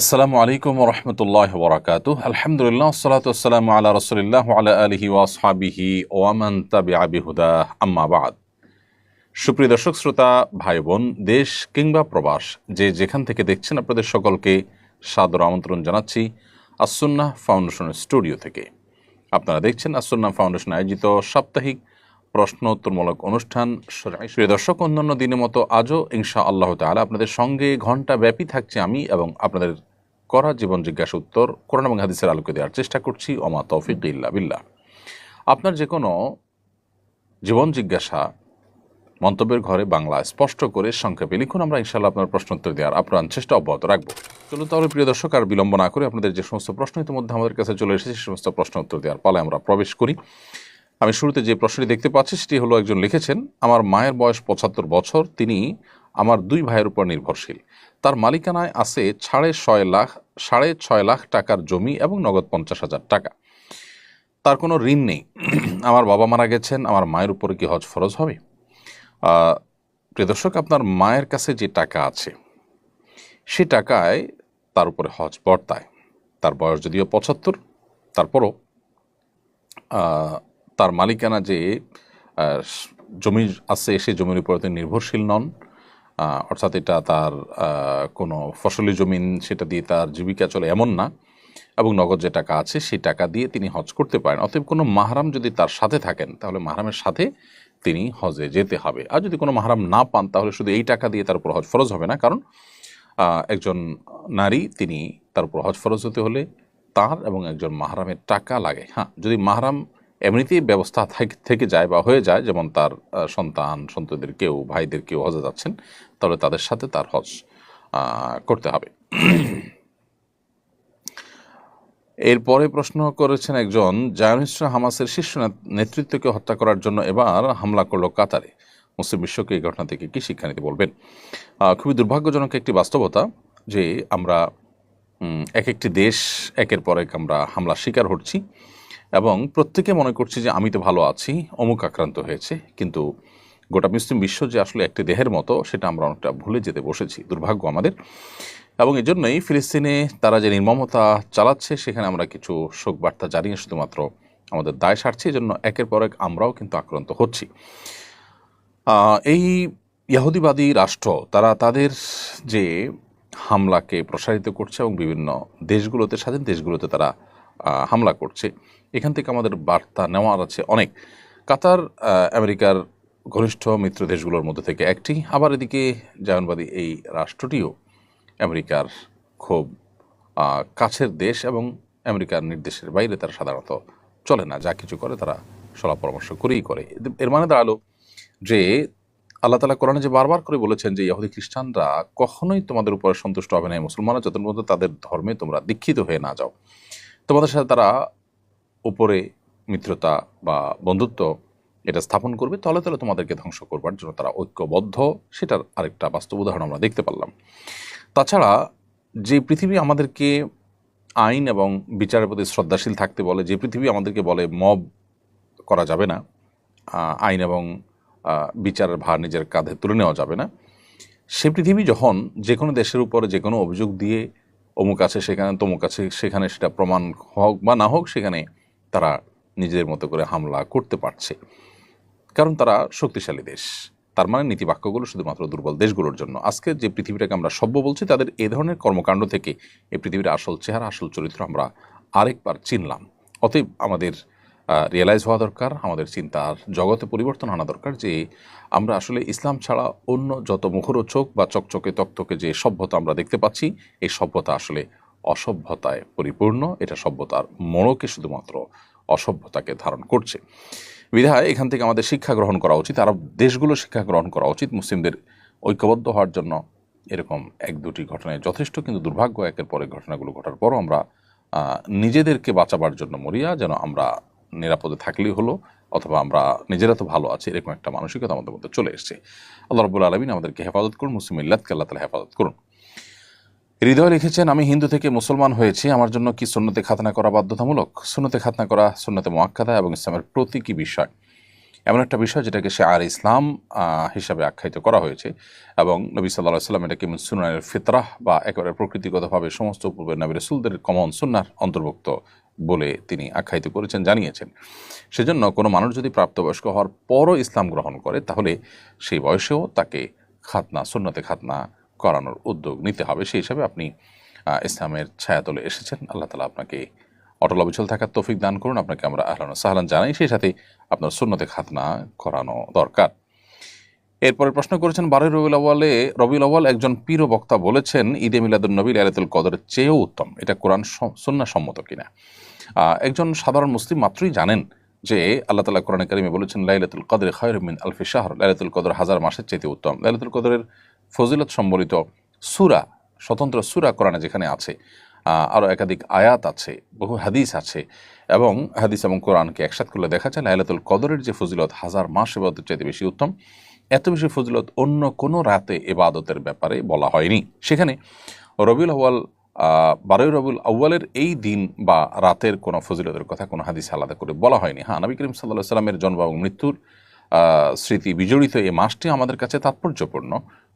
আসসালামু আলাইকুম রহমতুল্লাহ বরাকাত আলহামদুলিল্লাহ সালাত আসসালামু আলা রসুলিল্লাহ আলা আলহি ওয়াসহাবিহি ওয়ামান তাবি আবিহুদা আম্মা বাদ। সুপ্রিয় দর্শক, শ্রোতা ভাই বোন দেশ কিংবা প্রবাস, যে যেখান থেকে দেখছেন আপনাদের সকলকে সাদর আমন্ত্রণ জানাচ্ছি আসুন্না ফাউন্ডেশনের স্টুডিও থেকে। আপনারা দেখছেন আসুন্না ফাউন্ডেশন আয়োজিত সাপ্তাহিক প্রশ্নোত্তরমূলক অনুষ্ঠান প্রিয় দর্শক, অন্যান্য দিনের মতো আজও ইনশা আল্লাহ তাআলা আপনাদের সঙ্গে ঘণ্টা ব্যাপী থাকছে আমি এবং আপনাদের করা জীবন জিজ্ঞাসা উত্তর, কোরআন এবং হাদিসের আলোকে দেওয়ার চেষ্টা করছি। ওমা তৌফিক ইল্লা বিল্লাহ। আপনার যে কোনো জীবন জিজ্ঞাসা মন্তব্যের ঘরে বাংলা স্পষ্ট করে সংক্ষেপে লিখুন, আমরা ইনশাল্লাহ আপনার প্রশ্ন উত্তর দেওয়ার আপ্রাণ চেষ্টা অব্যাহত রাখব। চলুন তাহলে, প্রিয় দর্শক, আর বিলম্ব না করে আপনাদের যে সমস্ত প্রশ্ন ইতিমধ্যে আমাদের কাছে চলে এসেছে, সে সমস্ত প্রশ্ন উত্তর দেওয়ার পালে আমরা প্রবেশ করি। আমি শুরুতে যে প্রশ্নটি দেখতে পাচ্ছি সেটি হলো, একজন লিখেছেন, আমার মায়ের বয়স পঁচাত্তর বছর, তিনি আমার দুই ভাইয়ের উপর নির্ভরশীল। তার মালিকানায় আছে সাড়ে ছয় লাখ, সাড়ে ছয় লাখ টাকার জমি এবং নগদ পঞ্চাশ হাজার টাকা। তার কোনো ঋণ নেই। আমার বাবা মারা গেছেন, আমার মায়ের উপরে কি হজ ফরজ হবে? প্রিয় দর্শক, আপনার মায়ের কাছে যে টাকা আছে, সে টাকায় তার উপরে হজ বর্তায়। তার বয়স যদিও পঁচাত্তর, তারপরও তার মালিকানা যে জমি আছে সে জমির উপর তিনি নির্ভরশীল নন। অর্থাৎ এটা তার কোনো ফসলি জমিন সেটা দিয়ে তার জীবিকা চলে এমন না। এবং নগদ যে টাকা আছে সেই টাকা দিয়ে তিনি হজ করতে পারেন। অতএব কোনো মাহারাম যদি তার সাথে থাকেন, তাহলে মাহারামের সাথে তিনি হজে যেতে হবে। আর যদি কোনো মাহারাম না পান, তাহলে শুধু এই টাকা দিয়ে তার উপর হজ ফরজ হবে না। কারণ একজন নারী তিনি তার উপর হজ ফরজ হতে হলে তার এবং একজন মাহারামের টাকা লাগে। হ্যাঁ যদি মাহারাম এমনিতেই ব্যবস্থা থাক- যায় বা হয়ে যায়, যেমন তার সন্তান, সন্ততিদের কেউ, ভাইদের কেউ হজে যাচ্ছেন, তাহলে তাদের সাথে তার হজ করতে হবে। এরপরে প্রশ্ন করেছেন একজন জায়নিস্ট হামাসের শীর্ষ নেত- নেতৃত্বকে হত্যা করার জন্য এবার হামলা করল কাতারে। মুসলিম বিশ্বকে এই ঘটনা থেকে কি শিক্ষা নিতে বলবেন? খুবই দুর্ভাগ্যজনক একটি বাস্তবতা যে আমরা এক একটি দেশ, একের পর এক আমরা হামলার শিকার হচ্ছি। এবং প্রত্যেকে মনে করছি যে আমি তো ভালো আছি, অমুক আক্রান্ত হয়েছে, কিন্তু গোটা মুসলিম বিশ্ব যে আসলে একটি দেহের মতো, সেটা আমরা অনেকটা ভুলে যেতে বসেছি, দুর্ভাগ্য আমাদের। এবং এই জন্যই ফিলিস্তিনে তারা যে নির্মমতা চালাচ্ছে, সেখানে আমরা কিছু শোক বার্তা জানিয়ে শুধুমাত্র আমাদের দায় সারছি এই জন্য একের পর এক আমরাও কিন্তু আক্রান্ত হচ্ছি। এই ইহুদিবাদী রাষ্ট্র, তারা তাদের যে হামলাকে প্রসারিত করছে এবং বিভিন্ন দেশগুলোতে, স্বাধীন দেশগুলোতে তারা হামলা করছে। এখান থেকে আমাদের বার্তা নেওয়ার আছে অনেক। কাতার আমেরিকার ঘনিষ্ঠ মিত্র দেশগুলোর মধ্যে থেকে একটি। আবার এদিকে জায়নবাদী এই রাষ্ট্রটিও আমেরিকার খুব কাছের দেশ এবং আমেরিকার নির্দেশের বাইরে তারা সাধারণত চলে না। যা কিছু করে তারা সলা পরামর্শ করেই করে। এর- মানে দাঁড়াল যে আল্লাহ তালা কোরআনে যে বারবার করে বলেছেন যে ইহুদি খ্রিস্টানরা কখনোই তোমাদের উপরে সন্তুষ্ট হবে না। মুসলমানরা যত তাদের ধর্মে তোমরা দীক্ষিত হয়ে না যাও। তোমাদের সাথে তারা উপরে মিত্রতা বা বন্ধুত্ব এটা স্থাপন করবে, তলে তলে তোমাদেরকে ধ্বংস করবার জন্য তারা ঐক্যবদ্ধ। সেটার আরেকটা বাস্তব উদাহরণ আমরা দেখতে পারলাম। তাছাড়া যে পৃথিবী আমাদেরকে আইন এবং বিচারের প্রতি শ্রদ্ধাশীল থাকতে বলে, যে পৃথিবী আমাদেরকে বলে মব করা যাবে না আইন এবং বিচারের ভার নিজের কাঁধে তুলে নেওয়া যাবে না, সে পৃথিবী যখন যে কোনো দেশের উপরে যে কোনো অভিযোগ দিয়ে অমুক আছে সেখানে, তমুক আছে সেখানে সেটা প্রমাণ হোক বা না হোক, সেখানে তারা নিজেদের মতো করে হামলা করতে পারছে। কারণ তারা শক্তিশালী দেশ। তার মানে নীতিবাক্যগুলো শুধুমাত্র দুর্বল দেশগুলোর জন্য। আজকে যে পৃথিবীটাকে আমরা সভ্য বলছি, তাদের এ ধরনের কর্মকাণ্ড থেকে এই পৃথিবীর আসল চেহারা, আসল চরিত্র আমরা আরেকবার চিনলাম। অতএব আমাদের রিয়েলাইজ হওয়া দরকার, আমাদের চিন্তার জগতে পরিবর্তন আনা দরকার যে আমরা আসলে ইসলাম ছাড়া অন্য যত মুখরোচক বা চকচকে তকতকে যে সভ্যতা আমরা দেখতে পাচ্ছি, এই সভ্যতা আসলে অসভ্যতায় পরিপূর্ণ। এটা সভ্যতার মোড়কে শুধুমাত্র অসভ্যতাকে ধারণ করছে। বিধায় এখান থেকে আমাদের শিক্ষা গ্রহণ করা উচিত, আরব দেশগুলো শিক্ষা গ্রহণ করা উচিত। মুসলিমদের ঐক্যবদ্ধ হওয়ার জন্য এরকম এক দুটি ঘটনায় যথেষ্ট, কিন্তু দুর্ভাগ্য, একের পরে ঘটনাগুলো ঘটার পরও আমরা নিজেদেরকে বাঁচাবার জন্য মরিয়া, যেন আমরা নিরাপদে থাকলেই হলো, অথবা আমরা নিজেরা তো ভালো আছি, এরকম একটা মানসিকতা আমাদের মধ্যে চলে এসছে। আল্লাহ রবুল আলমিন আমাদেরকে হেফাজত করুন, মুসলিম ইল্লাতকে আল্লাহ তালা হেফাজত করুন। হৃদয় লিখেছেন, আমি হিন্দু থেকে মুসলমান হয়েছি, আমার জন্য কি সুন্নতে খাতনা করা বাধ্যতামূলক? সুন্নতে খাতনা করা, সুন্নতে মোয়াক্কাদা এবং ইসলামের প্রতীকী বিষয়। এমন একটা বিষয় যেটাকে সে আর ইসলাম হিসাবে আখ্যায়িত করা হয়েছে এবং নবী সাল্লাহ সাল্লাম এটাকে সুনানের ফিতরাহ বা একেবারে প্রকৃতিগতভাবে সমস্ত পূর্বের নবী রসুলদের কমন সুন্নার অন্তর্ভুক্ত। বলে তিনি আখ্যায়িত করেছেন, জানিয়েছেন। সেজন্য কোনো মানুষ যদি প্রাপ্তবয়স্ক হওয়ার পরও ইসলাম গ্রহণ করে, তাহলে সেই বয়সেও তাকে খাতনা, সুন্নতে খাতনা করানোর উদ্যোগ নিতে হবে। সেই হিসাবে আপনি ইসলামের ছায়াতলে এসেছেন। আল্লাহ তালা আপনাকে অটল অবিচল থাকার তৌফিক দান করুন। আপনাকে আমরা আহলান সাহলান জানাই। সেই সাথে আপনার সুন্নতে খাতনা করানো দরকার। এরপরে প্রশ্ন করেছেন, বারোই রবিউল আওয়ালে রবিউল আওয়াল একজন পীর বক্তা বলেছেন, ঈদে মিলাদুল নবী লাইলাতুল কদরের চেয়েও উত্তম। এটা কোরআন সন্না সম্মত কিনা? একজন সাধারণ মুসলিম মাত্রই জানেন যে আল্লাহ তালা কোরআন কারিমে বলেছেন, লাইলাতুল কদর খয়র মিন আলফি শাহর। লাইলাতুল কদর হাজার মাসের চাইতে উত্তম। লাইলাতুল কদরের ফজিলত সম্বলিত সুরা, স্বতন্ত্র সুরা কোরআনে যেখানে আছে আরও একাধিক আয়াত আছে, বহু হাদিস আছে এবং হাদিস এবং কোরআনকে একসাথ করলে দেখা যায়, লাইলাতুল কদরের যে ফজিলত হাজার মাস এবাদতের চাইতে বেশি উত্তম। এত বেশি ফজিলত অন্য কোনো রাতে এবাদতের ব্যাপারে বলা হয়নি। সেখানে রবিউল আউ্য়াল বারোই রবিউল আউ্য়ালের এই দিন বা রাতের কোনো ফজিলতের কথা কোনো হাদিস আলাদা করে বলা হয়নি। হ্যাঁ নবী করিম সাল্লাহ সাল্লামের জন্ম এবং মৃত্যুর স্মৃতি বিজড়িত এই মাসটি আমাদের কাছে তাৎপর্যপূর্ণ,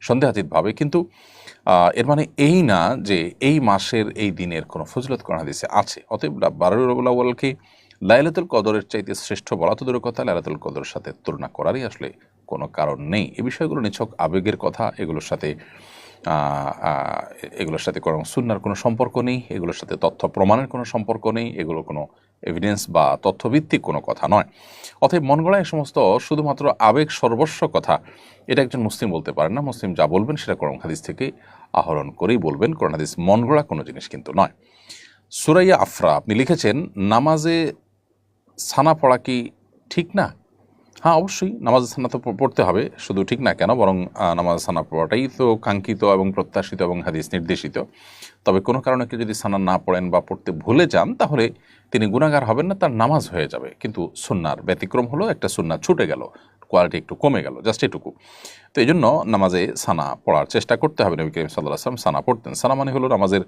সন্দেহাতীতভাবে। কিন্তু এর মানে এই না যে এই মাসের এই দিনের কোনো ফজিলত কোন হাদিসে আছে। অতএব বারোই রবিউল আউ্য়ালকে লাইলাতুল কদরের চাইতে শ্রেষ্ঠ বলা তো কথা, লাইলাতুল কদরের সাথে তুলনা করারই আসলে কোনো কারণ নেই। এ বিষয়গুলো নিছক আবেগের কথা, এগুলোর সাথে এগুলোর সাথে কোনো সুন্নার কোনো সম্পর্ক নেই, এগুলোর সাথে তথ্য প্রমাণের কোনো সম্পর্ক নেই এগুলো কোনো এভিডেন্স বা তথ্যভিত্তিক কোনো কথা নয়। অতএব মন গড়া এই সমস্ত শুধুমাত্র আবেগ সর্বস্ব কথা, এটা একজন মুসলিম বলতে পারেন না। মুসলিম যা বলবেন সেটা কোরআন হাদিস থেকে আহরণ করেই বলবেন। কোরআন হাদিস মন গড়া কোনো জিনিস কিন্তু নয়। সুরাইয়া আফরা, আপনি লিখেছেন, নামাজে সানা পড়া কি ঠিক না? হ্যাঁ অবশ্যই নামাজ সানা তো পড়তে হবে, শুধু ঠিক না কেন, বরং নামাজ সানা পড়াটাই তো কাঙ্ক্ষিত এবং প্রত্যাশিত এবং হাদিস নির্দেশিত। তবে কোনো কারণে কেউ যদি সানা না পড়েন বা পড়তে ভুলে যান, তাহলে তিনি গুণাগার হবেন না, তার নামাজ হয়ে যাবে। কিন্তু সুন্নার ব্যতিক্রম হলো, একটা সুন্না ছুটে গেল, কোয়ালিটি একটু কমে গেল, জাস্ট এটুকু। তো এই জন্য নামাজে সানা পড়ার চেষ্টা করতে হবে, নবী করিম সাল্লাহ আসলাম সানা পড়তেন। সানা মানে হলো নামাজের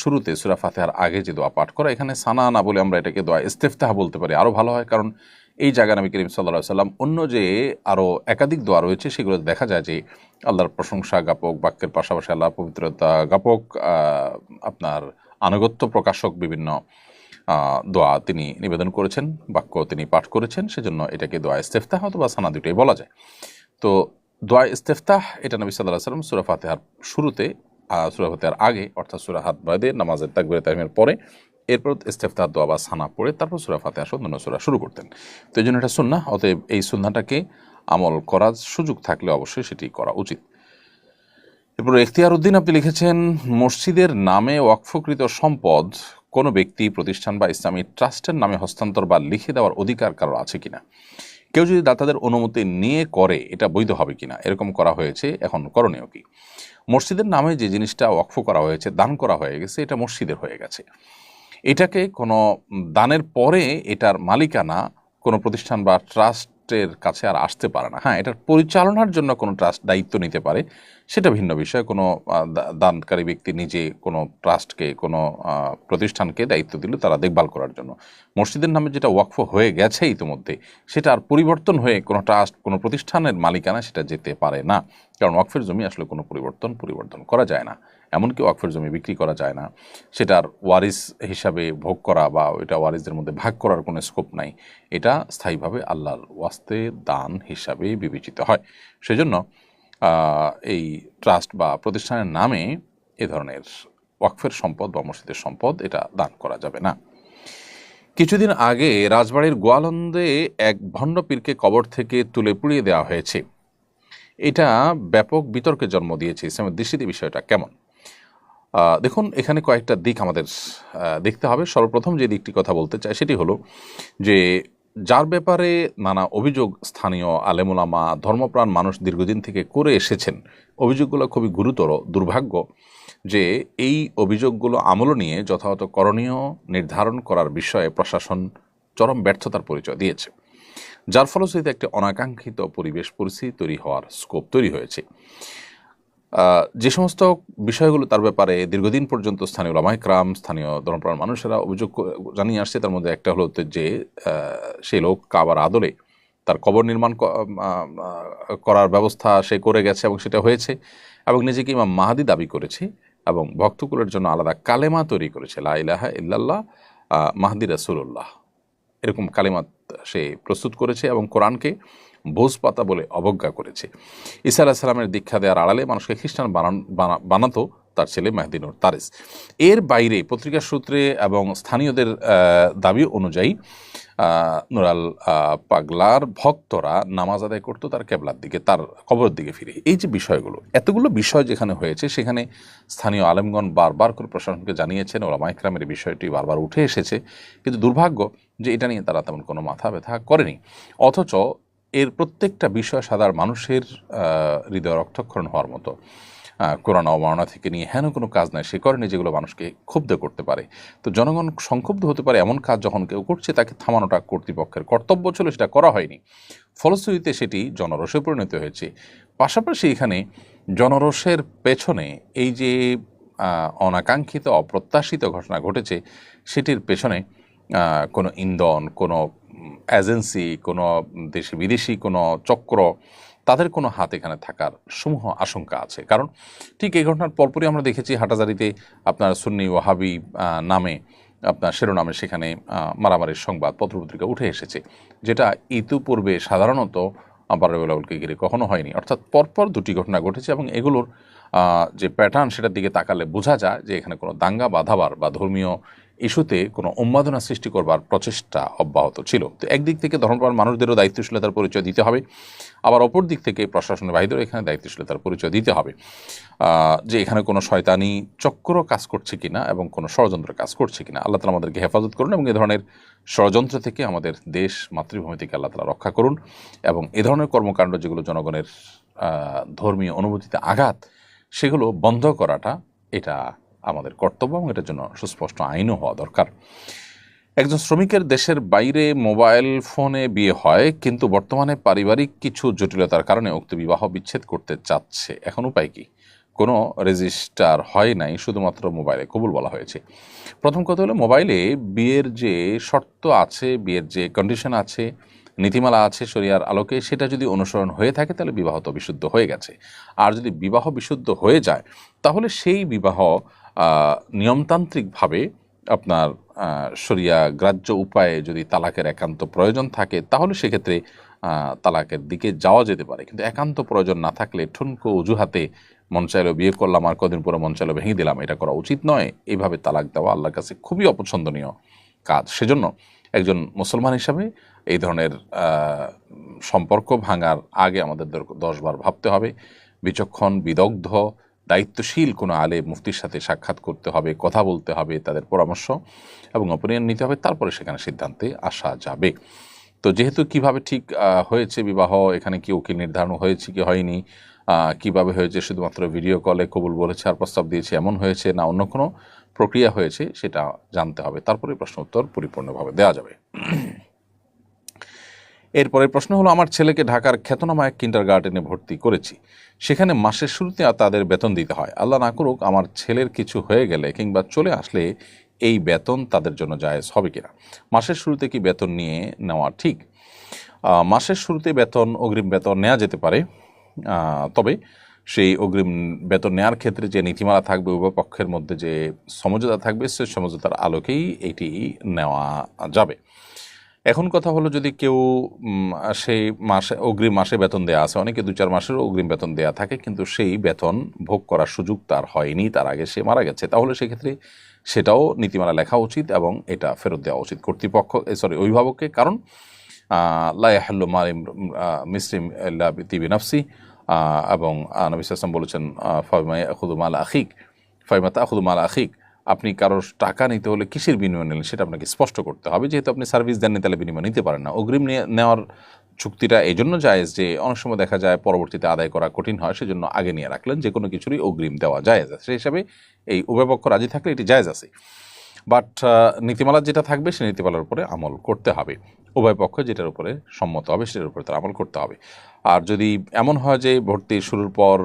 শুরুতে সুরা ফাতেহার আগে যে দোয়া পাঠ করা, এখানে সানা না বলে আমরা এটাকে দোয়া ইস্তেফতাহা বলতে পারি। আরও ভালো হয়, কারণ এই জায়গা নবী করিম সাল্লাহ সাল্লাম অন্য যে আরও একাধিক দোয়া রয়েছে সেগুলো দেখা যায় যে আল্লাহর প্রশংসা জ্ঞাপক বাক্যের পাশাপাশি আল্লাহ পবিত্রতা আহ, আপনার আনুগত্য প্রকাশক বিভিন্ন দোয়া তিনি নিবেদন করেছেন বাক্য তিনি পাঠ করেছেন সেজন্য এটাকে দোয়া ইস্তেফতাহ অথবা সানা দুটোই বলা যায়। তো দোয়া ইস্তেফতাহ এটা নবী সাল্লাহ সাল্লাম সুরা ফাতেহার শুরুতে সুরা ফাতেহার আগে অর্থাৎ সুরা হাত বাদে নামাজের তাকবির তাইমের পরে এরপর ইস্তেফতাহ দোয়া বা সানা পড়ে তারপর সুরা ফাতেহা সহ অন্যান্য সুরা শুরু করতেন। তো এই জন্য এটা সুন্না অতএব এই সুন্নাটাকে আমল করার সুযোগ থাকলে অবশ্যই সেটি করা উচিত। এরপর এখতিয়ার উদ্দিন আপনি লিখেছেন, মসজিদের নামে ওয়াকফকৃত সম্পদ কোনো ব্যক্তি, প্রতিষ্ঠান বা ইসলামী ট্রাস্টের নামে হস্তান্তর বা লিখে দেওয়ার অধিকার কারও আছে কিনা? কেউ যদি দাতাদের অনুমতি নিয়ে করে, এটা বৈধ হবে কিনা? এরকম করা হয়েছে, এখন করণীয় কি? মসজিদের নামে যে জিনিসটা ওয়াকফ করা হয়েছে, দান করা হয়ে গেছে, এটা মসজিদের হয়ে গেছে। এটাকে কোনো দানের পরে এটার মালিকানা কোনো প্রতিষ্ঠান বা ট্রাস্টের কাছে আর আসতে পারে না। হ্যাঁ এটার পরিচালনার জন্য কোনো ট্রাস্ট দায়িত্ব নিতে পারে। সেটা ভিন্ন বিষয়। কোনো দানকারী ব্যক্তি নিজে কোনো ট্রাস্টকে, কোনো প্রতিষ্ঠানকে দায়িত্ব দিল তারা দেখভাল করার জন্য। মসজিদের নামে যেটা ওয়াকফ হয়ে গেছে ইতিমধ্যে, সেটা আর পরিবর্তন হয়ে কোনো ট্রাস্ট, কোনো প্রতিষ্ঠানের মালিকানা সেটা যেতে পারে না। কারণ ওয়াকফের জমি আসলে কোনো পরিবর্তন পরিবর্তন করা যায় না। এমনকি ওয়াকফের জমি বিক্রি করা যায় না। সেটার ওয়ারিস হিসাবে ভোগ করা বা ওইটা ওয়ারিসদের মধ্যে ভাগ করার কোনো স্কোপ নাই। এটা স্থায়ীভাবে আল্লাহর ওয়াস্তে দান হিসাবে বিবেচিত হয়। সেজন্য এই ট্রাস্ট বা প্রতিষ্ঠানের নামে এ ধরনের ওয়াকফের সম্পদ বা মসজিদের সম্পদ এটা দান করা যাবে না। কিছুদিন আগে রাজবাড়ির গোয়ালন্দে এক ভণ্ড পীরকে কবর থেকে তুলে পুড়িয়ে দেওয়া হয়েছে। এটা ব্যাপক বিতর্কের জন্ম দিয়েছে। ইসলামের দৃষ্টিতে বিষয়টা কেমন? দেখুন, এখানে কয়েকটা দিক আমাদের দেখতে হবে। সর্বপ্রথম যে দিকটি কথা বলতে চাই, সেটি হলো যে যার ব্যাপারে নানা অভিযোগ স্থানীয় আলেমুলামা ধর্মপ্রাণ মানুষ দীর্ঘদিন থেকে করে এসেছেন, অভিযোগগুলো খুবই গুরুতর, দুর্ভাগ্য যে এই অভিযোগগুলো আমল নিয়ে যথাযথ করণীয় নির্ধারণ করার বিষয়ে প্রশাসন চরম ব্যর্থতার পরিচয় দিয়েছে, যার ফলশ্রুতিতে একটি অনাকাঙ্ক্ষিত পরিবেশ পরিস্থিতি তৈরি হওয়ার স্কোপ তৈরি হয়েছে। যে সমস্ত বিষয়গুলো তার ব্যাপারে দীর্ঘদিন পর্যন্ত স্থানীয় লামাইক্রাম স্থানীয় ধর্মপ্রাণ মানুষেরা অভিযোগ জানিয়ে আসছে, তার মধ্যে একটা হলো যে সেই লোক কাবার আদলে তার কবর নির্মাণ করার ব্যবস্থা সে করে গেছে এবং সেটা হয়েছে এবং নিজেকে ইমাম মাহাদি দাবি করেছে এবং ভক্তকুলের জন্য আলাদা কালেমা তৈরি করেছে, লা ইলাহা ইল্লাল্লাহ মাহদি রাসূলুল্লাহ। এরকম কালেমা সে প্রস্তুত করেছে এবং কোরআনকে ভোজ পাতা বলে অবজ্ঞা করেছে। ঈসা আলাহ সালামের দীক্ষা দেওয়ার আড়ালে মানুষকে খ্রিস্টান বানান, বানা- বানাতো তার ছেলে মেহদিনুর তারেস। এর বাইরে পত্রিকা সূত্রে এবং স্থানীয়দের দাবি অনুযায়ী নুরাল পাগলার ভক্তরা নামাজ আদায় করতো তার কেবলার দিকে, তার কবরের দিকে ফিরে। এই যে বিষয়গুলো, এতগুলো বিষয় যেখানে হয়েছে, সেখানে স্থানীয় আলেমগণ বারবার করে প্রশাসনকে জানিয়েছেন ওরা মাইক্রামের বিষয়টি বারবার উঠে এসেছে। কিন্তু দুর্ভাগ্য যে এটা নিয়ে তারা তেমন কোনো মাথা ব্যথা করেনি। অথচ এর প্রত্যেকটা বিষয় সাধারণ মানুষের হৃদয় রক্তক্ষরণ হওয়ার মতো। করোনা অবমাননা থেকে নিয়ে হেন কোনো কাজ নাই। সে করেনি যেগুলো মানুষকে ক্ষুব্ধ করতে পারে। তো জনগণ সংক্ষুব্ধ হতে পারে এমন কাজ যখন কেউ করছে, তাকে থামানোটা কর্তৃপক্ষের কর্তব্য ছিল, সেটা করা হয়নি। ফলশ্রুতিতে সেটি জনরসে পরিণত হয়েছে। পাশাপাশি এখানে জনরসের পেছনে এই যে অনাকাঙ্ক্ষিত, অপ্রত্যাশিত ঘটনা ঘটেছে, সেটির পেছনে কোনো ইন্ধন, কোনো এজেন্সি, কোনো দেশি বিদেশি, কোনো চক্র, তাদের কোনো হাত এখানে থাকার সমূহ আশঙ্কা আছে। কারণ ঠিক এই ঘটনার পরপরই আমরা দেখেছি হাটাজারিতে আপনার সুন্নি ওয়াহাবি নামে আপনার শিরোনামে সেখানে মারামারির সংবাদ পত্রপত্রিকা উঠে এসেছে, যেটা ইতিপূর্বে সাধারণত বারুলকে ঘিরে কখনো হয়নি। অর্থাৎ পরপর দুটি ঘটনা ঘটেছে এবং এগুলোর যে প্যাটার্ন সেটার দিকে তাকালে বোঝা যায় যে এখানে কোনো দাঙ্গা বাধাবার বা ধর্মীয় ইস্যুতে কোনো উন্মাদনা সৃষ্টি করবার প্রচেষ্টা অব্যাহত ছিল। তো একদিক থেকে ধর্মপ্রাণ মানুষদেরও দায়িত্বশীলতার পরিচয় দিতে হবে। আবার অপর দিক থেকে প্রশাসনের বাহিরেও এখানে দায়িত্বশীলতার পরিচয় দিতে হবে। যে এখানে কোনো শয়তানি চক্র কাজ করছে কিনা এবং কোনো ষড়যন্ত্র কাজ করছে কিনা আল্লাহ তালা আমাদেরকে হেফাজত করুন এবং এ ধরনের ষড়যন্ত্র থেকে আমাদের দেশ মাতৃভূমি থেকে আল্লাহ তালা রক্ষা করুন এবং এ ধরনের কর্মকাণ্ড যেগুলো জনগণের ধর্মীয় অনুভূতিতে আঘাত, সেগুলো বন্ধ করাটা এটা আমাদের কর্তব্য এবং এটার জন্য সুস্পষ্ট আইনও হওয়া দরকার। একজন শ্রমিকের দেশের বাইরে মোবাইল ফোনে বিয়ে হয়, কিন্তু বর্তমানে পারিবারিক কিছু জটিলতার কারণে উক্ত বিবাহ বিচ্ছেদ করতে চাচ্ছে। এখন উপায় কি? কোনো রেজিস্টার হয় নাই, শুধুমাত্র মোবাইলে কবুল বলা হয়েছে। প্রথম কথা হলো, মোবাইলে বিয়ের যে শর্ত আছে, বিয়ের যে কন্ডিশন আছে, নীতিমালা আছে, শরিয়ার আলোকে, সেটা যদি অনুসরণ হয়ে থাকে, তাহলে বিবাহ তো বিশুদ্ধ হয়ে গেছে। আর যদি বিবাহ বিশুদ্ধ হয়ে যায়, তাহলে সেই বিবাহ নিয়মতান্ত্রিকভাবে আপনার শরিয়া গ্রাহ্য উপায়ে যদি তালাকের একান্ত প্রয়োজন থাকে, তাহলে সেক্ষেত্রে তালাকের দিকে যাওয়া যেতে পারে। কিন্তু একান্ত প্রয়োজন না থাকলে ঠুনকো অজুহাতে মন চাইলো বিয়ে করলাম আর কদিন পরে মন চাইলো ভেঙে দিলাম, এটা করা উচিত নয়। এইভাবে তালাক দেওয়া আল্লাহর কাছে খুবই অপছন্দনীয় কাজ। সেজন্য একজন মুসলমান হিসাবে এই ধরনের সম্পর্ক ভাঙার আগে আমাদের দর- দশবার ভাবতে হবে। বিচক্ষণ, বিদগ্ধ দায়িত্বশীল কোনো আলে মুফতির সাথে সাক্ষাৎ করতে হবে, কথা বলতে হবে, তাদের পরামর্শ এবং অপিনিয়ন নিতে হবে, তারপরে সেখানে সিদ্ধান্তে আসা যাবে। তো যেহেতু কীভাবে ঠিক হয়েছে বিবাহ, এখানে কি উকিল নির্ধারণ হয়েছে কি হয়নি কীভাবে হয়েছে, শুধুমাত্র ভিডিও কলে কবুল বলেছে আর প্রস্তাব দিয়েছে, এমন হয়েছে না অন্য কোনো প্রক্রিয়া হয়েছে, সেটা জানতে হবে। তারপরে প্রশ্ন উত্তর পরিপূর্ণভাবে দেওয়া যাবে। এরপরে প্রশ্ন হলো, আমার ছেলেকে ঢাকার খ্যাতনামা এক কিন্ডার গার্ডেনে ভর্তি করেছি। সেখানে মাসের শুরুতে তাদের বেতন দিতে হয়। আল্লাহ না করুক, আমার ছেলের কিছু হয়ে গেলে কিংবা চলে আসলে এই বেতন তাদের জন্য জায়েজ হবে কিনা? মাসের শুরুতে কি বেতন নিয়ে নেওয়া ঠিক? মাসের শুরুতে বেতন, অগ্রিম বেতন নেওয়া যেতে পারে। তবে সেই অগ্রিম বেতন নেওয়ার ক্ষেত্রে যে নীতিমালা থাকবে, উভয় পক্ষের মধ্যে যে সমঝোতা থাকবে সেই সমঝোতার আলোকেই এটি নেওয়া যাবে। এখন কথা হলো যদি কেউ সেই মাসে অগ্রিম মাসে বেতন দেওয়া আছে অনেকে দু চার মাসেরও অগ্রিম বেতন দেওয়া থাকে কিন্তু সেই বেতন ভোগ করার সুযোগ তার হয়নি তার আগে সে মারা গেছে। তাহলে সেক্ষেত্রে সেটাও নীতিমালা লেখা উচিত এবং এটা ফেরত দেওয়া উচিত কর্তৃপক্ষ সরি অভিভাবককে। কারণ লাইহাল্লু মালিম মিসলিম তিবি নাফসি এবং আহ, নবী সাসম বলেছেন ফাইমা আখুদু মাল আখিক ফাইমাতা আখুদু মাল আখিক। আপনি কারোর টাকা নিতে হলে কিসের বিনিময় নিলেন সেটা আপনাকে স্পষ্ট করতে হবে। যেহেতু আপনি সার্ভিস দেননি তাহলে বিনিময় নিতে পারেন না। অগ্রিম নেওয়ার চুক্তিটা এই জন্য জায়েজ যে অনেক সময় দেখা যায় পরবর্তীতে আদায় করা কঠিন হয়, সেজন্য আগে নিয়ে রাখলেন। যে কোনো কিছুরই অগ্রিম দেওয়া জায়েজ আছে। সেই হিসাবে এই উভয় পক্ষ রাজি থাকলে এটি জায়েজ আছে। বাট নীতিমালা যেটা থাকবে সেই নীতিমালার উপরে আমল করতে হবে। উভয় পক্ষ যেটার উপরে সম্মত হবে, সেটার উপরে তার আমল করতে হবে। আর যদি এমন হয় যে ভর্তি শুরুর পর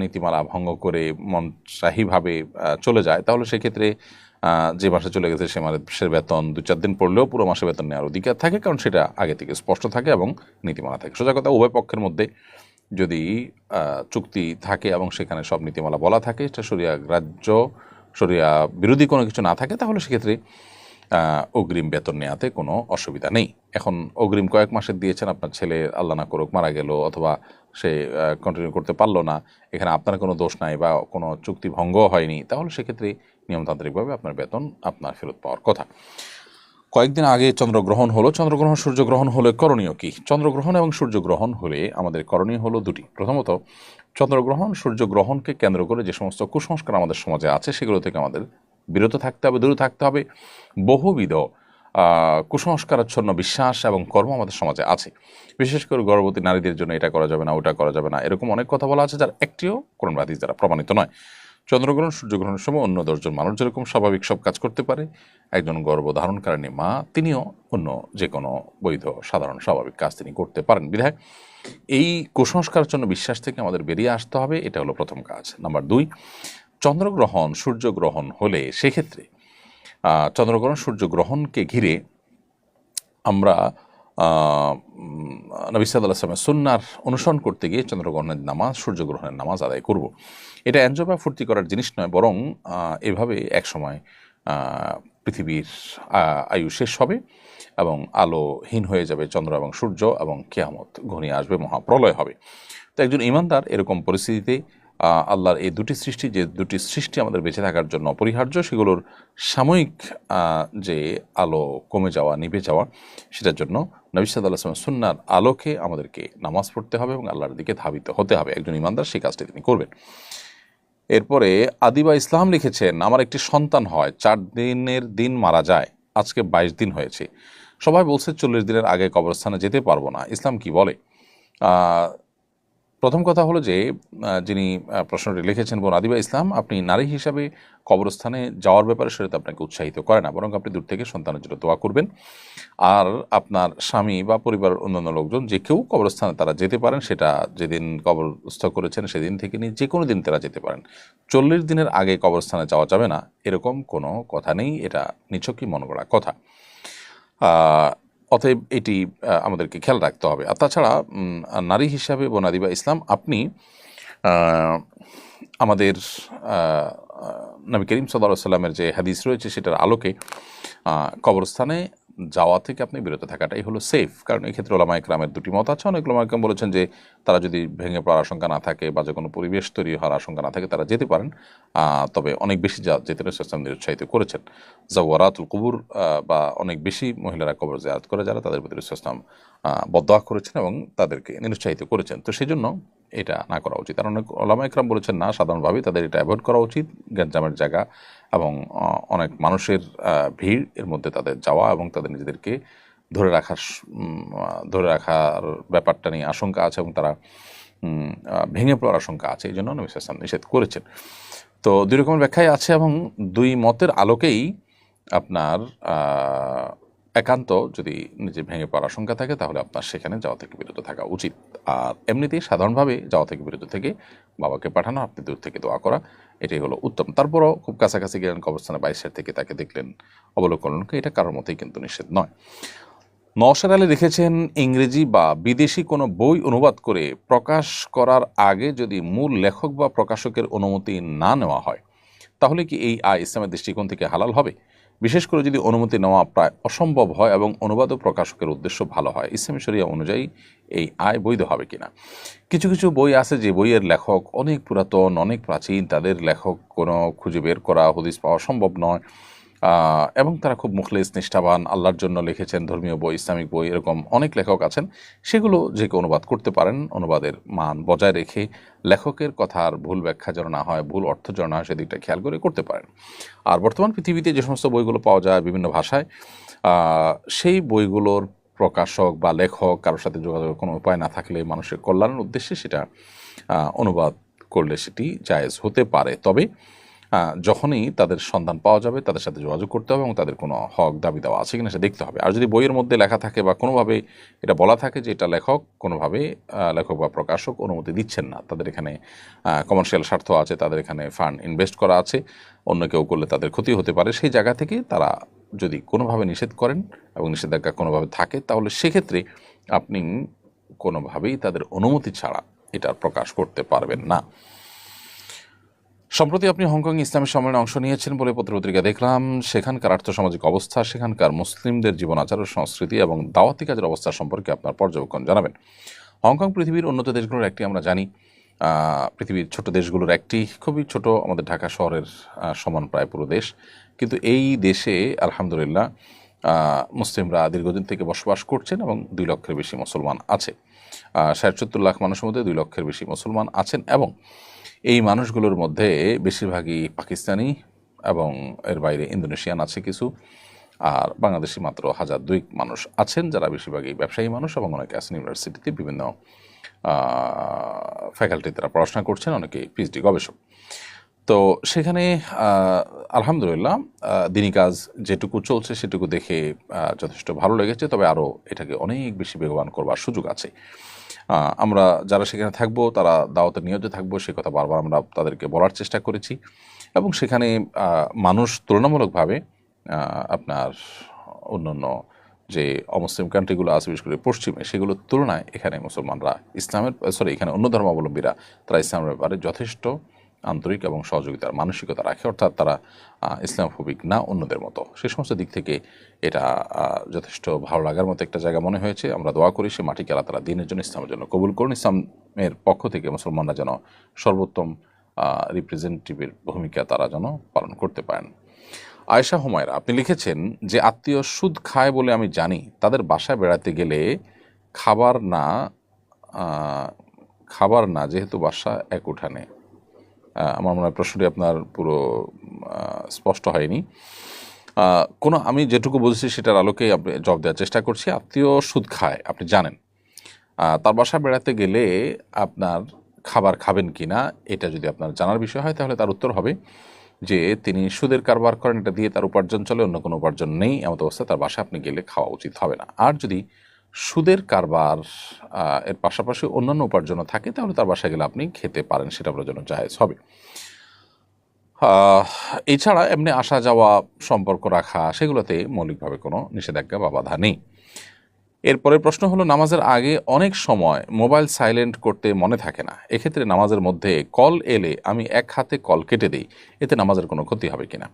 নীতিমালা ভঙ্গ করে মনসাহীভাবে চলে যায়, তাহলে সেক্ষেত্রে যে মাসে চলে গেছে সে মাসের বেতন দু চার দিন পড়লেও পুরো মাসে বেতন নেওয়ার অধিকার থাকে, কারণ সেটা আগে থেকে স্পষ্ট থাকে এবং নীতিমালা থাকে। সোজা কথা, উভয় পক্ষের মধ্যে যদি চুক্তি থাকে এবং সেখানে সব নীতিমালা বলা থাকে, সেটা সরিয়া গ্রাহ্য সরিয়া বিরোধী কোনো কিছু না থাকে, তাহলে সেক্ষেত্রে অগ্রিম বেতন নেওয়াতে কোনো অসুবিধা নেই। এখন অগ্রিম কয়েক মাসের দিয়েছেন, আপনার ছেলে আল্লাহ না করুক মারা গেল অথবা সে কন্টিনিউ করতে পারল না, এখানে আপনার কোনো দোষ নাই বা কোনো চুক্তি ভঙ্গ হয়নি, তাহলে সেক্ষেত্রে নিয়মতান্ত্রিকভাবে আপনার বেতন আপনার ফেরত পাওয়ার কথা। কয়েকদিন আগে চন্দ্রগ্রহণ হলো। চন্দ্রগ্রহণ, সূর্যগ্রহণ হলে করণীয় কী? চন্দ্রগ্রহণ এবং সূর্যগ্রহণ হলে আমাদের করণীয় হলো দুটি। প্রথমত চন্দ্রগ্রহণ, সূর্যগ্রহণকে কেন্দ্র করে যে সমস্ত কুসংস্কার আমাদের সমাজে আছে, সেগুলো থেকে আমাদের বিরত থাকতে হবে, দূরে থাকতে হবে। বহুবিধ কুসংস্কারাচ্ছন্ন বিশ্বাস এবং কর্ম আমাদের সমাজে আছে। বিশেষ করে গর্ভবতী নারীদের জন্য এটা করা যাবে না, ওটা করা যাবে না, এরকম অনেক কথা বলা আছে, যার একটিও কোরআন বাদী যারা প্রমাণিত নয়। চন্দ্রগ্রহণ, সূর্যগ্রহণের সময় অন্য দশজন মানুষ যেরকম স্বাভাবিক সব কাজ করতে পারে, একজন গর্ভধারণকারিণী মা, তিনিও অন্য যে কোনো বৈধ, সাধারণ, স্বাভাবিক কাজ তিনি করতে পারেন। বিধায় এই কুসংস্কার জন্য বিশ্বাস থেকে আমাদের বেরিয়ে আসতে হবে, এটা হলো প্রথম কাজ। নাম্বার দুই, চন্দ্রগ্রহণ, সূর্যগ্রহণ হলে সেক্ষেত্রে চন্দ্রগ্রহণ, সূর্যগ্রহণকে ঘিরে আমরা নবী সাদ আলাহিসামের সুন্নার অনুসরণ করতে গিয়ে চন্দ্রগ্রহণের নামাজ সূর্যগ্রহণের নামাজ আদায় করব। এটা এনজয় ফুর্তি করার জিনিস নয় বরং এভাবে একসময় আহ, পৃথিবীর আয়ু শেষ হবে এবং আলোহীন হয়ে যাবে চন্দ্র এবং সূর্য এবং কেয়ামত। ঘনিয়ে আসবে মহাপ্রলয় হবে। তো একজন ইমানদার এরকম পরিস্থিতিতে আল্লাহর এই দুটি সৃষ্টি, যে দুটি সৃষ্টি আমাদের বেঁচে থাকার জন্য অপরিহার্য, সেগুলোর সাময়িক যে আলো কমে যাওয়া, নিভে যাওয়া, সেটার জন্য নবিসাদ আল্লাহ সুন্নার আলোকে আমাদেরকে নামাজ পড়তে হবে এবং আল্লাহর দিকে ধাবিত হতে হবে। একজন ইমানদার সেই কাজটি তিনি করবেন। এরপরে আদিবা ইসলাম লিখেছেন আমার একটি সন্তান হয়, চার দিনের দিন মারা যায়, আজকে বাইশ দিন হয়েছে। সবাই বলছে, চল্লিশ দিনের আগে কবরস্থানে যেতে পারব না। ইসলাম কি বলে? প্রথম কথা হলো যে যিনি প্রশ্নটি লিখেছেন বোন আদিবা ইসলাম, আপনি নারী হিসাবে কবরস্থানে যাওয়ার ব্যাপারে সেটা আপনাকে উৎসাহিত করে না, বরং আপনি দূর থেকে সন্তানের জন্য দোয়া করবেন। আর আপনার স্বামী বা পরিবারের অন্যান্য লোকজন যে কেউ কবরস্থানে তারা যেতে পারেন, সেটা যেদিন কবরস্থ করেছেন সেদিন থেকে নিয়ে যে কোনো দিন তারা যেতে পারেন। চল্লিশ দিনের আগে কবরস্থানে যাওয়া যাবে না, এরকম কোনো কথা নেই, এটা নিছকই মনে করা কথা অতএব এটি আমাদেরকে খেয়াল রাখতে হবে। আর তাছাড়া নারী হিসাবে বনাদিবা ইসলাম, আপনি আমাদের নবী করিম সাল্লাহ সাল্লামের যে হাদিস রয়েছে, সেটার আলোকে কবরস্থানে যাওয়া থেকে আপনি বিরত থাকাটাই হলো সেফ কারণ এই ক্ষেত্রে ওলামা একরামের দুটি মত আছে। অনেক ওলামা একরাম বলেছেন যে, তারা যদি ভেঙে পড়ার আশঙ্কা না থাকে বা যে কোনো পরিবেশ তৈরি হওয়ার আশঙ্কা না থাকে, তারা যেতে পারেন। তবে অনেক বেশি যা যেতে ইসলাম নিরুৎসাহিত করেছেন। জাওয়ারাতুল কুবুর বা অনেক বেশি মহিলারা কবর জিয়ারত করে যারা তাদের প্রতি ইসলাম বদয়া করেছেন এবং তাদেরকে নিরুৎসাহিত করেছেন। তো সেই জন্য এটা না করা উচিত। আর অনেক ওলামা একরাম বলেছেন, না সাধারণভাবে তাদের এটা অ্যাভয়েড করা উচিত। গ্যাঞ্জামের জায়গা এবং অনেক মানুষের ভিড় এর মধ্যে তাদের যাওয়া এবং তাদের নিজেদেরকে ধরে রাখার ধরে রাখার ব্যাপারটা নিয়ে আশঙ্কা আছে এবং তারা ভেঙে পড়ার আশঙ্কা আছে। এই জন্য নবী নিষেধ করেছেন। তো দুই রকমের ব্যাখ্যায় আছে এবং দুই মতের আলোকেই আপনার একান্ত যদি নিজে ভেঙে পড়ার আশঙ্কা থাকে, তাহলে আপনার সেখানে যাওয়া থেকে বিরত থাকা উচিত। আর এমনিতেই সাধারণভাবে যাওয়া থেকে বিরত থেকে বাবাকে পাঠানো, আপনি দূর থেকে দোয়া করা, এটাই হলো উত্তম। তারপরও খুব কাছাকাছি গেলেন কবরস্থানে, বাইশের থেকে তাকে দেখলেন, অবলোকন এটা কারোর মতেই কিন্তু নিষেধ নয়। নওশাদ আলী লিখেছেন, ইংরেজি বা বিদেশি কোনো বই অনুবাদ করে প্রকাশ করার আগে যদি মূল লেখক বা প্রকাশকের অনুমতি না নেওয়া হয়, তাহলে কি এই আয় ইসলামের দৃষ্টিকোণ থেকে হালাল হবে? বিশেষ করে যদি অনুমতি নেওয়া প্রায় অসম্ভব হয় এবং অনুবাদ ও প্রকাশকের উদ্দেশ্য ভালো হয়, ইসলামী শরিয়া অনুযায়ী এই আয় বৈধ হবে কিনা? কিছু কিছু বই আছে যে বইয়ের লেখক অনেক পুরাতন, অনেক প্রাচীন, তাদের লেখক কোনো খুঁজে বের করা, হদিস পাওয়া সম্ভব নয়। এবং তারা খুব মুখলেস, নিষ্ঠাবান, আল্লাহর জন্য লিখেছেন ধর্মীয় বই, ইসলামিক বই, এরকম অনেক লেখক আছেন। সেগুলো যে কেউ অনুবাদ করতে পারেন, অনুবাদের মান বজায় রেখে লেখকের কথার ভুল ব্যাখ্যা যেন না হয়, ভুল অর্থ যেন না হয়, সেদিকটা খেয়াল করে করতে পারেন। আর বর্তমান পৃথিবীতে যে সমস্ত বইগুলো পাওয়া যায় বিভিন্ন ভাষায় সেই বইগুলোর প্রকাশক বা লেখক কারোর সাথে যোগাযোগের কোনো উপায় না থাকলে মানুষের কল্যাণের উদ্দেশ্যে সেটা অনুবাদ করলে সেটি জায়েজ হতে পারে। তবে যখনই তাদের সন্ধান পাওয়া যাবে, তাদের সাথে যোগাযোগ করতে হবে এবং তাদের কোনো হক দাবি দেওয়া আছে কিনা সে দেখতে হবে। আর যদি বইয়ের মধ্যে লেখা থাকে বা কোনোভাবে এটা বলা থাকে যে এটা লেখক, কোনোভাবে লেখক বা প্রকাশক অনুমতি দিচ্ছেন না, তাদের এখানে কমার্শিয়াল স্বার্থ আছে, তাদের এখানে ফান্ড ইনভেস্ট করা আছে, অন্য কেউ করলে তাদের ক্ষতি হতে পারে, সেই জায়গা থেকে তারা যদি কোনোভাবে নিষেধ করেন এবং নিষেধাজ্ঞা কোনোভাবে থাকে, তাহলে সেক্ষেত্রে আপনি কোনোভাবেই তাদের অনুমতি ছাড়া এটা প্রকাশ করতে পারবেন না। সম্প্রতি আপনি হংকং ইসলামী সম্মেলনে অংশ নিয়েছেন বলে পত্রপত্রিকা দেখলাম। সেখানকার আর্থসামাজিক অবস্থা, সেখানকার মুসলিমদের জীবন আচার ও সংস্কৃতি এবং দাওয়াতি কাজের অবস্থা সম্পর্কে আপনার পর্যবেক্ষণ জানাবেন। হংকং পৃথিবীর উন্নত দেশগুলোর একটি আমরা জানি। পৃথিবীর ছোট দেশগুলোর একটি। খুবই ছোট আমাদের ঢাকা শহরের সমান প্রায় পুরো দেশ। কিন্তু এই দেশে আলহামদুলিল্লাহ মুসলিমরা দীর্ঘদিন থেকে বসবাস করছেন এবং দুই লক্ষের বেশি মুসলমান আছে। ষাট সত্তর লাখ মানুষের মধ্যে দুই লক্ষের বেশি মুসলমান আছেন এবং এই মানুষগুলোর মধ্যে বেশিরভাগই পাকিস্তানি এবং এর বাইরে ইন্দোনেশিয়ান আছে কিছু, আর বাংলাদেশি মাত্র হাজার দুই মানুষ আছেন যারা বেশিরভাগই ব্যবসায়ী মানুষ এবং অনেকে আছেন ইউনিভার্সিটিতে বিভিন্ন ফ্যাকাল্টি তারা পড়াশোনা করছেন, অনেকে পিএইচডি গবেষক। তো সেখানে আলহামদুলিল্লাহ দিনী কাজ যেটুকু চলছে সেটুকু দেখে যথেষ্ট ভালো লেগেছে, তবে আরও এটাকে অনেক বেশি বেগবান করবার সুযোগ আছে। আমরা যারা সেখানে থাকব, তারা দাওয়াতে নিয়োজিত থাকব, সে কথা বারবার আমরা তাদেরকে বলার চেষ্টা করেছি। এবং সেখানে মানুষ তুলনামূলকভাবে আপনার অন্য অন্য যে অমুসলিম কান্ট্রিগুলো আছে, বিশেষ করে পশ্চিমে, সেগুলোর তুলনায় এখানে মুসলমানরা ইসলামের সরি এখানে অন্য ধর্মাবলম্বীরা, তারা ইসলামের ব্যাপারে যথেষ্ট আন্তরিক এবং সহযোগিতার মানসিকতা রাখে, অর্থাৎ তারা ইসলামফোবিক না অন্যদের মতো। সে সমস্ত দিক থেকে এটা যথেষ্ট ভালো লাগার মতো একটা জায়গা মনে হয়েছে। আমরা দোয়া করি সে মাটিকে আল্লাহ তারা দিনের জন্য ইসলামের জন্য কবুল করুন। ইসলামের পক্ষ থেকে মুসলমানরা যেন সর্বোত্তম রিপ্রেজেন্টেটিভের ভূমিকা তারা যেন পালন করতে পারেন। আয়েশা হুমায়রা, আপনি লিখেছেন যে আত্মীয় সুদ খায় বলে আমি জানি, তাদের বাসায় বেড়াতে গেলে খাবার না খাবার না, যেহেতু বাসা এক উঠানে। আমার মনে হয় প্রশ্নটি আপনার পুরো স্পষ্ট হয়নি। কোনো, আমি যেটুকু বুঝেছি সেটার আলোকে আপনি জব দেওয়ার চেষ্টা করছি। আত্মীয় সুদ খায়, আপনি জানেন। তার বাসায় বেড়াতে গেলে আপনার খাবার খাবেন কি না এটা যদি আপনার জানার বিষয় হয়, তাহলে তার উত্তর হবে যে তিনি সুদের কারবার করেন, এটা দিয়ে তার উপার্জন চলে, অন্য কোনো উপার্জন নেই এমন অবস্থায় তার বাসায় আপনি গেলে খাওয়া উচিত হবে না। আর যদি সুদের কারবার এর পাশাপাশি অন্যান্য উপার্জনও থাকে, তাহলে তার বাসায় গেলে আপনি খেতে পারেন, সেটা আপনার জন্য জায়েজ হবে। এছাড়া এমনি আসা যাওয়া, সম্পর্ক রাখা, সেগুলোতে মৌলিকভাবে কোনো নিষেধাজ্ঞা বা বাধা নেই। এরপরে প্রশ্ন হলো, নামাজের আগে অনেক সময় মোবাইল সাইলেন্ট করতে মনে থাকে না। এক্ষেত্রে নামাজের মধ্যে কল এলে আমি এক হাতে কল কেটে দিই, এতে নামাজের কোনো ক্ষতি হবে কিনা?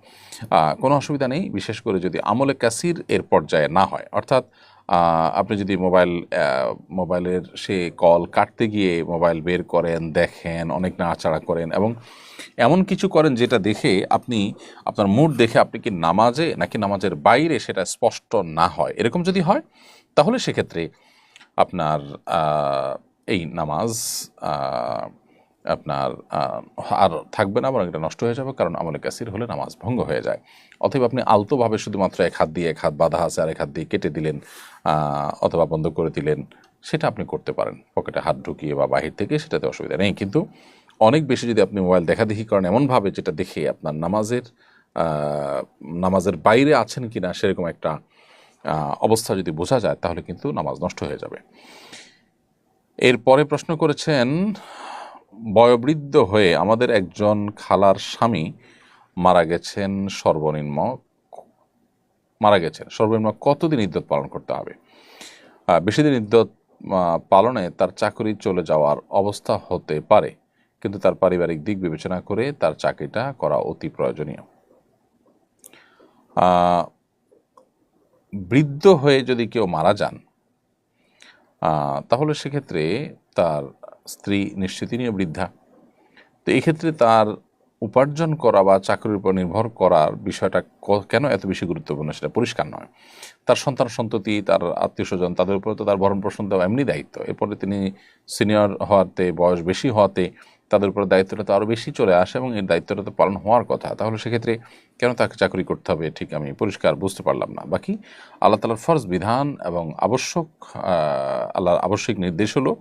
কোনো অসুবিধা নেই, বিশেষ করে যদি আমলে কাসির এর পর্যায়ে না হয়। অর্থাৎ আপনি যদি মোবাইল মোবাইলের সে কল কাটতে গিয়ে মোবাইল বের করেন, দেখেন, অনেক নাড়াচাড়া করেন এবং এমন কিছু করেন যেটা দেখে আপনি, আপনার মুড দেখে আপনি কি নামাজে নাকি নামাজের বাইরে সেটা স্পষ্ট না হয়? এরকম যদি হয়, তাহলে সেক্ষেত্রে আপনার এই নামাজ আপনার আর থাকবে না, বরং এটা নষ্ট হয়ে যাবে, কারণ আমলে কাসির হলে নামাজ ভঙ্গ হয়ে যায়। অথবা আপনি আলতোভাবে শুধুমাত্র এক হাত দিয়ে এক হাত বাধা আছে আর এক হাত দিয়ে কেটে দিলেন অথবা বন্ধ করে দিলেন, সেটা আপনি করতে পারেন। পকেটে হাত ঢুকিয়ে বা বাহির থেকে সেটাতে অসুবিধা নেই। কিন্তু অনেক বেশি যদি আপনি মোবাইল দেখাদেখি করেন, এমনভাবে যেটা দেখে আপনার নামাজের নামাজের বাইরে আছেন কি না সেরকম একটা অবস্থা যদি বোঝা যায়, তাহলে কিন্তু নামাজ নষ্ট হয়ে যাবে। এরপরে প্রশ্ন করেছেন বয়োবৃদ্ধ হয়ে আমাদের একজন খালার স্বামী মারা গেছেন সর্বনিম্ন মারা গেছেন। সর্বনিম্ন কতদিন ইদ্যত পালন করতে হবে? বেশি দিন ইদ্যত পালনে তার চাকরি চলে যাওয়ার অবস্থা হতে পারে, কিন্তু তার পারিবারিক দিক বিবেচনা করে তার চাকরিটা করা অতি প্রয়োজনীয়। বৃদ্ধ হয়ে যদি কেউ মারা যান তাহলে সেক্ষেত্রে তার স্ত্রী নিশ্চিত তিনিও বৃদ্ধা। তো এই ক্ষেত্রে তার উপার্জন করা বা চাকরির উপর নির্ভর করার বিষয়টা কেন এত বেশি গুরুত্বপূর্ণ সেটা পরিষ্কার নয়। তার সন্তান সন্ততি, তার আত্মীয় স্বজন তাদের উপর তো তার ভরণ পোষণ দেওয়া এমনি দায়িত্ব। এরপরে তিনি সিনিয়র হওয়াতে, বয়স বেশি হওয়াতে তাদের উপর দায়িত্বটা তো আরও বেশি চলে আসে এবং এর দায়িত্বটা তো পালন হওয়ার কথা। তাহলে সেক্ষেত্রে কেন তাকে চাকরি করতে হবে? ঠিক আমি পরিষ্কার বুঝতে পারলাম না। বাকি আল্লাহ তালার ফরজ বিধান এবং আবশ্যক আল্লাহর আবশ্যিক নির্দেশ হলো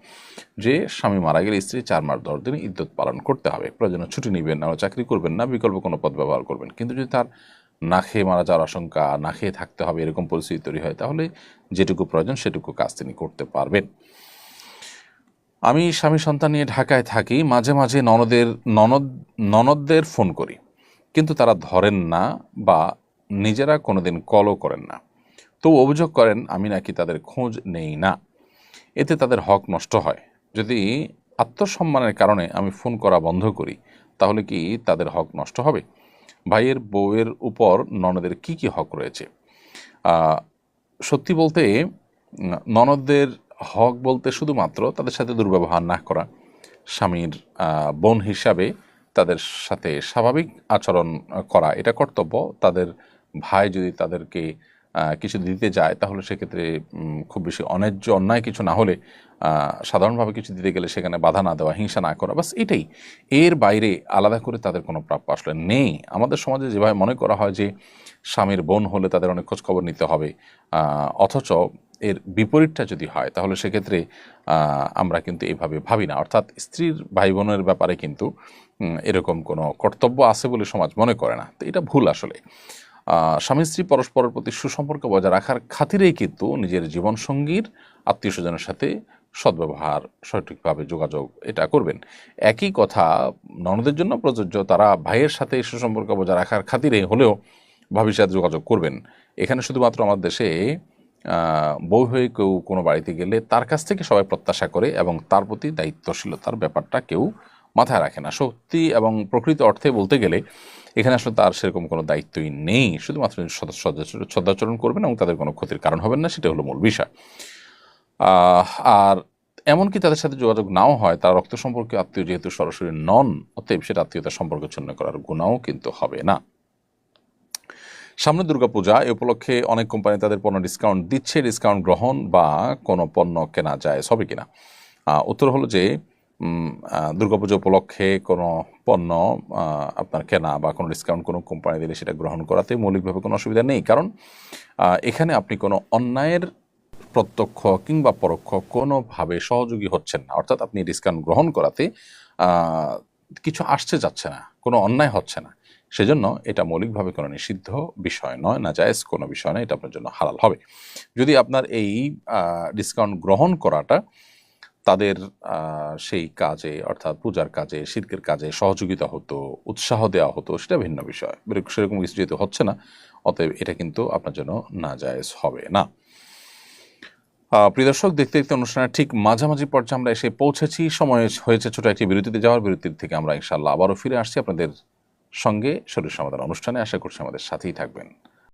যে স্বামী মারা গেলে স্ত্রী চার মাস দশ দিন ইদ্যত পালন করতে হবে। প্রয়োজনে ছুটি নেবেন না, চাকরি করবেন না, বিকল্প কোনো পদ ব্যবহার করবেন। কিন্তু যদি তার না খেয়ে মারা যাওয়ার আশঙ্কা, না খেয়ে থাকতে হবে এরকম পরিস্থিতি তৈরি হয়, তাহলে যেটুকু প্রয়োজন সেটুকু কাজ তিনি করতে পারবেন। আমি স্বামী সন্তান নিয়ে ঢাকায় থাকি, মাঝে মাঝে ননদের, ননদ, ননদদের ফোন করি। কিন্তু তারা ধরেন না বা নিজেরা কোনোদিন কলও করেন না। তো অভিযোগ করেন, আমি নাকি তাদের খোঁজ নেই না। এতে তাদের হক নষ্ট হয়। যদি আত্মসম্মানের কারণে আমি ফোন করা বন্ধ করি, তাহলে কি তাদের হক নষ্ট হবে? ভাইয়ের বউয়ের উপর ননদের কি কি হক রয়েছে? সত্যি বলতে ননদদের হক বলতে শুধুমাত্র তাদের সাথে দুর্ব্যবহার না করা। স্বামীর বোন হিসাবে তাদের সাথে স্বাভাবিক আচরণ করা। এটা কর্তব্য। তাদের ভাই যদি তাদেরকে কিছু দিতে যায়, তাহলে সেক্ষেত্রে খুব বেশি অন্যায্য অন্যায় কিছু না হলে সাধারণভাবে কিছু দিতে গেলে সেখানে বাধা না দেওয়া, হিংসা না করা। বাস এটাই। এর বাইরে আলাদা করে তাদের কোনো প্রাপ্য আসলে নেই। আমাদের সমাজে যেভাবে মনে করা হয় যে, স্বামীর বোন হলে তাদের অনেক খোঁজখবর নিতে হবে অথচ এর বিপরীতটা যদি হয়, তাহলে সেক্ষেত্রে আমরা কিন্তু এইভাবে ভাবি না। অর্থাৎ স্ত্রীর ভাই বোনের ব্যাপারে কিন্তু এরকম কোনো কর্তব্য আছে বলে সমাজ মনে করে না। তো এটা ভুল আসলে। স্বামী স্ত্রী পরস্পরের প্রতি সুসম্পর্ক বজায় রাখার খাতিরেই কিন্তু নিজের জীবনসঙ্গীর আত্মীয় স্বজনের সাথে সদ্ব্যবহার, সঠিকভাবে যোগাযোগ এটা করবেন। একই কথা, ননদের জন্য প্রযোজ্য, তারা ভাইয়ের সাথে সুসম্পর্ক বজায় রাখার খাতিরে হলেও ভাবির সাথে যোগাযোগ করবেন। এখানে শুধুমাত্র আমাদের দেশে বউ হয়ে কেউ কোনো বাড়িতে গেলে তার কাছ থেকে সবাই প্রত্যাশা করে এবং তার প্রতি দায়িত্বশীলতার ব্যাপারটা কেউ মাথায় রাখে না। সত্যি এবং প্রকৃত অর্থে বলতে গেলে, এখানে আসলে তার সেরকম কোনো দায়িত্বই নেই। শুধুমাত্র সদাচরণ করবেন এবং তাদের কোনো ক্ষতির কারণ হবেন না সেটা হলো মূল বিষয়। আর এমনকি তাদের সাথে যোগাযোগ নাও হয়, তার রক্ত সম্পর্কে আত্মীয় যেহেতু সরাসরি নন, অতএব সেটা আত্মীয়তার সম্পর্ক ছিন্ন করার গুণাও কিন্তু হবে না। সামনে দুর্গাপূজা, এ উপলক্ষে অনেক কোম্পানি তাদের পণ্য ডিসকাউন্ট দিচ্ছে ডিসকাউন্ট গ্রহণ বা কোনো পণ্য কেনা যায় সবে কিনা। উত্তর হলো যে দুর্গাপূজা উপলক্ষে কোনো পণ্য আপনার কেনা বা কোনো ডিসকাউন্ট কোনো কোম্পানি দিলে সেটা গ্রহণ করাতে মৌলিকভাবে কোনো অসুবিধা নেই। কারণ এখানে আপনি কোনো অন্যায়ের প্রত্যক্ষ কিংবা পরোক্ষ কোনোভাবে সহযোগী হচ্ছেন না। অর্থাৎ আপনি ডিসকাউন্ট গ্রহণ করাতে কিছু আসছে যাচ্ছে না, কোনো অন্যায় হচ্ছে না। সেজন্য এটা মৌলিকভাবে কোনো নিষিদ্ধ বিষয় নয়, না জায়েজ কোনো বিষয় নয়, এটা আপনার জন্য হালাল হবে। যদি আপনার এই ডিসকাউন্ট গ্রহণ করাটা তাদের সেই কাজে, অর্থাৎ পূজার কাজে, শিল্পের কাজে সহযোগিতা হতো, উৎসাহ দেওয়া হতো, সেটা ভিন্ন বিষয়। সেরকম কিছু যেহেতু হচ্ছে না, অতএব এটা কিন্তু আপনার জন্য না জায়েজ হবে না। প্রিয় দর্শক, দেখতে দেখতে অনুষ্ঠানের ঠিক মাঝামাঝি পর্যায়ে আমরা এসে পৌঁছেছি। সময় হয়েছে ছোট একটি বিরতিতে যাওয়ার। বিরতির থেকে আমরা ইনশাল্লাহ আবারও ফিরে আসছি। আপনাদের সঙ্গে শরীর সমাধান অনুষ্ঠানে আশা করছি আমাদের সাথেই থাকবেন।